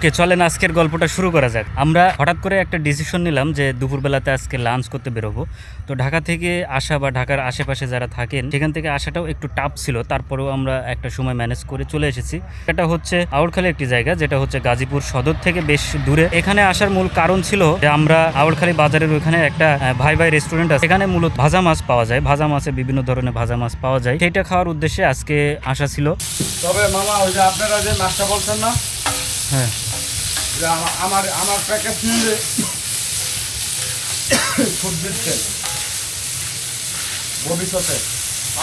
ওকে চলেন আজকের গল্পটা শুরু করা যাক। আমরা হঠাৎ করে একটা ডিসিশন নিলাম যে দুপুরবেলাতে আজকে লাঞ্চ করতে বেরোবো। তো ঢাকা থেকে আসা বা ঢাকার আশেপাশে যারা থাকেন সেখান থেকে আসাটাও একটু টাফ ছিল। তারপরেও আমরা একটা সময় ম্যানেজ করে চলে এসেছি। এটা হচ্ছে আউরখালি একটি জায়গা যেটা হচ্ছে গাজীপুর সদর থেকে বেশ দূরে। এখানে আসার মূল কারণ ছিল যে আমরা আউরখালি বাজারের ওখানে একটা ভাই ভাই রেস্টুরেন্ট আছে। এখানে মূলত ভাজা মাছ পাওয়া যায়। ভাজা মাছে বিভিন্ন ধরনের ভাজা মাছ পাওয়া যায়। সেইটা খাওয়ার উদ্দেশ্যে আজকে আসা ছিল। তবে মামা ওই যে আপনারা যে মাছটা বলছেন না? হ্যাঁ। যে আমার আমার প্যাকেজ নিলে খুব দিচ্ছেন ভবিষ্যতে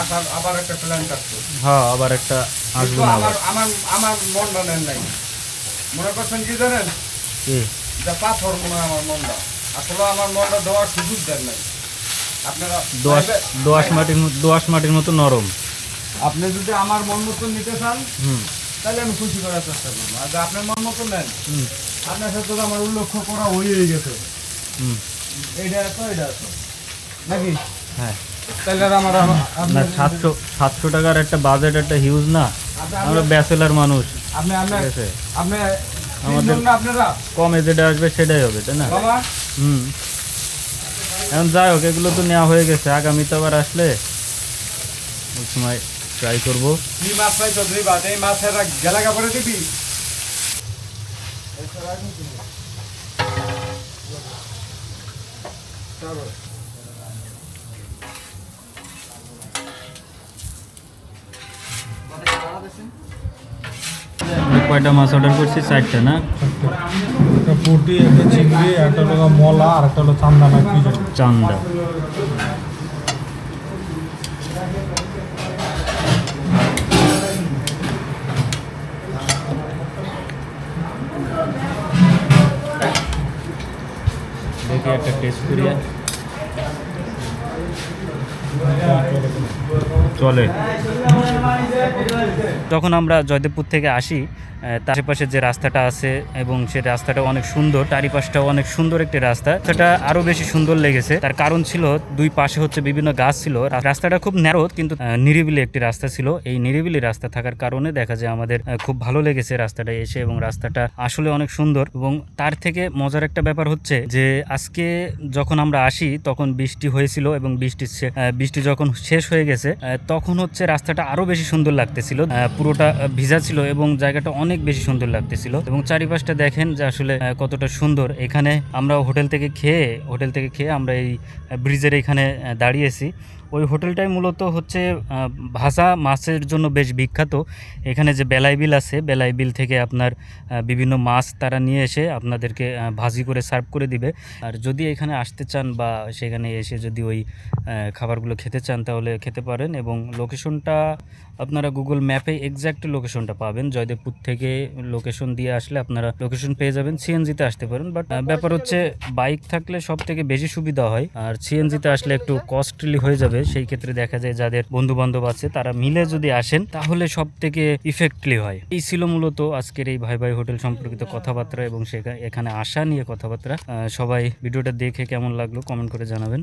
আসার আবার একটা প্ল্যান থাকতো হ্যাঁ আবার একটা আসব আমার আমার আমার নেন নাই। মনে করছেন কি জানেন? কি? যে পাথর মনে আমার মনটা। আসলে আমার মনটা দেওয়ার সুযোগ দেন নাই। আপনারা দোয়াশ দোয়াশ মাটির দোয়াশ মাটির মতো নরম। আপনি যদি আমার মন মতো নিতে চান হুম। তাহলে আমি খুশি করার চেষ্টা করব। আর আপনার মন মতো নেন হুম। আপনার সাথে আমার উল্লেখ করা হয়েই গেছে। হুম। এত এটা এত। নাকি? হ্যাঁ। তাহলে আমার আপনার সাতশো সাতশো টাকার একটা বাজেট একটা হিউজ না? আমরা ব্যাচেলার মানুষ। আপনি আপনি আপনি আমাদের- কম এজেটা আসবে সেটাই হবে তাই না? হুম। এখন যাই হোক এগুলো তো নেওয়া হয়ে গেছে। আগামীতে আবার আসলে ওই সময় ট্রাই করব। মাছ পাইছো বাদ এই মাছের গেলা কাপড়ে দিবি? কয়টা মাছ অর্ডার করছি? চারটা না? একটা পুটি একটা চিংড়ি একটা হলো মলা আর একটা হলো চান্দানা কি চান্দা। দেখি একটা টেস্ট করি চলে যখন আমরা জয়দেবপুর থেকে আসি তার আশেপাশে যে রাস্তাটা আছে এবং সে রাস্তাটা অনেক সুন্দর, চারিপাশটাও অনেক সুন্দর একটি রাস্তা। সেটা আরও বেশি সুন্দর লেগেছে। তার কারণ ছিল, দুই পাশে হচ্ছে বিভিন্ন গাছ ছিল। রাস্তাটা খুব ন্যারো কিন্তু নিরিবিলি একটি রাস্তা ছিল। এই নিরিবিলি রাস্তা থাকার কারণে দেখা যায় আমাদের খুব ভালো লেগেছে রাস্তাটা এসে এবং রাস্তাটা আসলে অনেক সুন্দর এবং তার থেকে মজার একটা ব্যাপার হচ্ছে যে, আজকে যখন আমরা আসি, তখন বৃষ্টি হয়েছিল এবং বৃষ্টি বৃষ্টি যখন শেষ হয়ে গেছে তখন হচ্ছে রাস্তাটা আরও বেশি সুন্দর লাগতেছিল। পুরোটা ভিজা ছিল এবং জায়গাটা অনেক বেশি সুন্দর লাগতেছিল। এবং চারিপাশটা দেখেন যে আসলে কতটা সুন্দর। এখানে আমরা হোটেল থেকে খেয়ে, হোটেল থেকে খেয়ে আমরা এই ব্রিজের এখানে দাঁড়িয়েছি। ওই হোটেলটাই মূলত হচ্ছে ভাজা মাছের জন্য বেশ বিখ্যাত। এখানে যে বেলাই বিল আছে, বেলাই বিল থেকে আপনার বিভিন্ন মাছ তারা নিয়ে এসে আপনাদেরকে ভাজি করে সার্ভ করে দিবে। আর যদি এখানে আসতে চান বা সেখানে এসে যদি ওই খাবারগুলো খেতে চান তাহলে খেতে পারেন এবং লোকেশনটা আপনারা গুগল ম্যাপে এক্স্যাক্ট লোকেশনটা পাবেন। জয়দেবপুর থেকে লোকেশন দিয়ে আসলে আপনারা লোকেশন পেয়ে যাবেন। সিএনজিতে আসতে পারেন, বাট ব্যাপার হচ্ছে বাইক থাকলে সব থেকে বেশি সুবিধা হয়। আর সিএনজিতে আসলে একটু কস্টলি হয়ে যাবে। সেই ক্ষেত্রে দেখা যায় যাদের বন্ধু বান্ধব আছে, তারা মিলে যদি আসেন, তাহলে সব থেকে ইফেক্টলি হয়। এই ছিল মূলত আজকের এই ভাই ভাই হোটেল সম্পর্কিত কথাবার্তা এবং সেখানে এখানে আসা নিয়ে কথাবার্তা। সবাই ভিডিওটা দেখে কেমন লাগল কমেন্ট করে জানাবেন।